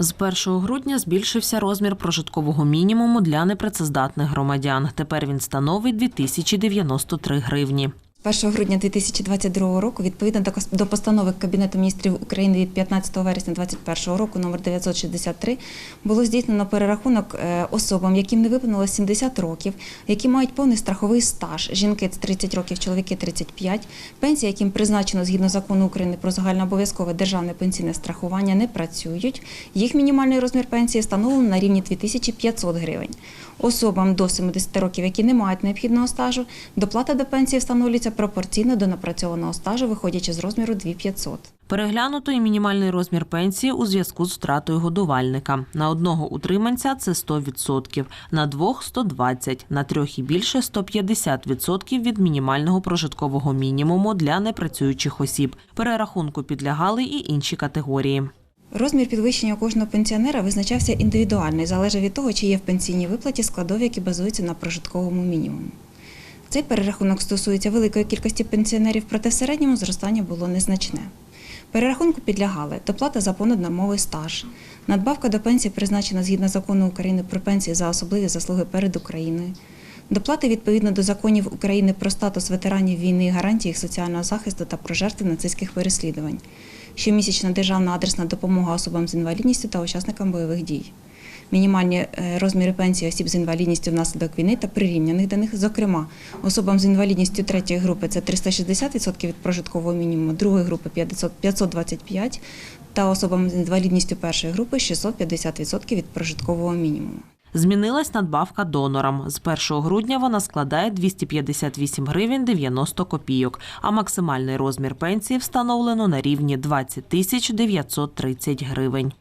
З 1 грудня збільшився розмір прожиткового мінімуму для непрацездатних громадян. Тепер він становить 2093 гривні. 1 грудня 2022 року, відповідно до постанови Кабінету міністрів України від 15 вересня 2021 року, номер 963, було здійснено перерахунок е, особам, яким не виповнилось 70 років, які мають повний страховий стаж. Жінки – 30 років, чоловіки – 35. Пенсії, яким призначено згідно закону України про загальнообов'язкове державне пенсійне страхування, не працюють. Їх мінімальний розмір пенсії встановлено на рівні 2500 гривень. Особам до 70 років, які не мають необхідного стажу, доплата до пенсії встановлюється пропорційно до напрацьованого стажу, виходячи з розміру 2500. Переглянуто і мінімальний розмір пенсії у зв'язку з втратою годувальника. На одного утриманця це 100%, на двох 120%, на трьох і більше 150% від мінімального прожиткового мінімуму для непрацюючих осіб. Перерахунку підлягали і інші категорії. Розмір підвищення у кожного пенсіонера визначався індивідуально і залежав від того, чи є в пенсійній виплаті складові, які базуються на прожитковому мінімуму. Цей перерахунок стосується великої кількості пенсіонерів, проте в середньому зростання було незначне. Перерахунку підлягали доплата за понаднормовий стаж, надбавка до пенсії призначена згідно закону України про пенсії за особливі заслуги перед Україною, доплати відповідно до законів України про статус ветеранів війни гарантії їх соціального захисту та про жертви нацистських переслідувань, щомісячна державна адресна допомога особам з інвалідністю та учасникам бойових дій. Мінімальні е, розміри пенсії осіб з інвалідністю внаслідок війни та прирівняних до них, зокрема, особам з інвалідністю третьої групи це 360% від прожиткового мінімуму, другої групи 500 525 та особам з інвалідністю першої групи 650% від прожиткового мінімуму. Змінилась надбавка донорам. З 1 грудня вона складає 258 гривень 90 копійок, а максимальний розмір пенсії встановлено на рівні 20 тисяч 930 гривень.